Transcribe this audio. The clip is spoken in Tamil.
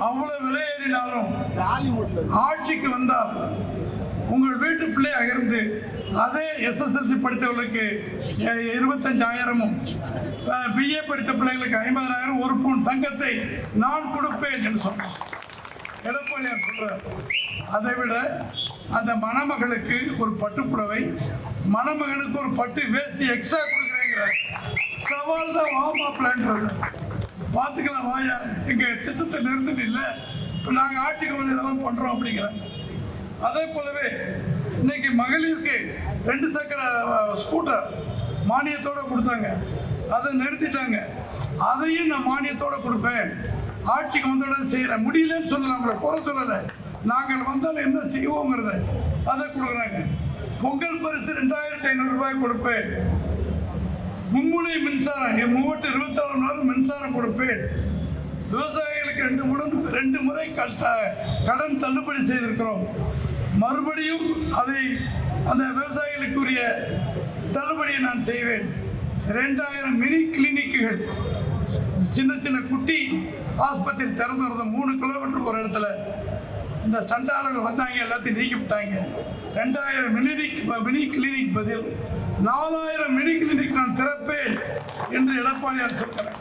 அவ்வளவு விலையேறினாலும் ஆட்சிக்கு வந்தால் உங்கள் வீட்டு பிள்ளையாக இருந்து அதே எஸ்எஸ்எல்சி படித்தவர்களுக்கு இருபத்தஞ்சாயிரமும் பிஏ படித்த பிள்ளைகளுக்கு ஐம்பதாயிரம் ஒரு பவுன் தங்கத்தை நான் கொடுப்பேன் என்று சொன்னேன் எடப்பாடியார் சொல்றார் அதை விட அந்த மணமகளுக்கு ஒரு பட்டுப்புடவை மணமகனுக்கு ஒரு பட்டு வேஷ்டி எக்ஸ்ட்ரா கொடுக்குறேங்கிற சவால் தான் வாமா பிளான்றது பார்த்துக்கலாம் வாயா எங்கள் திட்டத்தை நிறுத்திட்டு இல்லை. இப்போ நாங்கள் ஆட்சிக்கு வந்து இதெல்லாம் பண்ணுறோம் அப்படிங்கிறாங்க அதே போலவே இன்னைக்கு மகளிருக்கு ரெண்டு சக்கர ஸ்கூட்டர் மானியத்தோட கொடுத்தாங்க. அதை நிறுத்திட்டாங்க. அதையும் நான் மானியத்தோட கொடுப்பேன். ஆட்சிக்கு வந்தோட செய்கிறேன் முடியலன்னு சொல்லலாம் அவங்கள குறை சொல்லலை. நாங்கள் வந்தால் என்ன செய்வோங்கிறத அதை கொடுக்குறாங்க. பொங்கல் பரிசு ரெண்டாயிரத்தி ஐநூறுரூபாய் கொடுப்பேன். மின்சாரம். என் மூவட்டு இருபத்தி நாலு மணி நேரம் மின்சாரம் கொடுப்பேன். விவசாயிகளுக்கு ரெண்டு முறை ரெண்டு முறை கடன் தள்ளுபடி செய்திருக்கிறோம். மறுபடியும் அதை அந்த விவசாயிகளுக்குரிய தள்ளுபடியை நான் செய்வேன். ரெண்டாயிரம் மினி கிளினிக்குகள். சின்ன சின்ன குட்டி ஆஸ்பத்திரி திறந்து மூணு கிலோமீட்டருக்கு ஒரு இடத்துல. இந்த சண்டாளர்கள் வந்தாங்க எல்லாத்தையும் நீக்கி விட்டாங்க. ரெண்டாயிரம் மினி மினி கிளினிக் பதில். நாலாயிரம் மினி கிளினிக் நான் திறப்பேன். என்று எடப்பாடியார் சொல்கிறார்.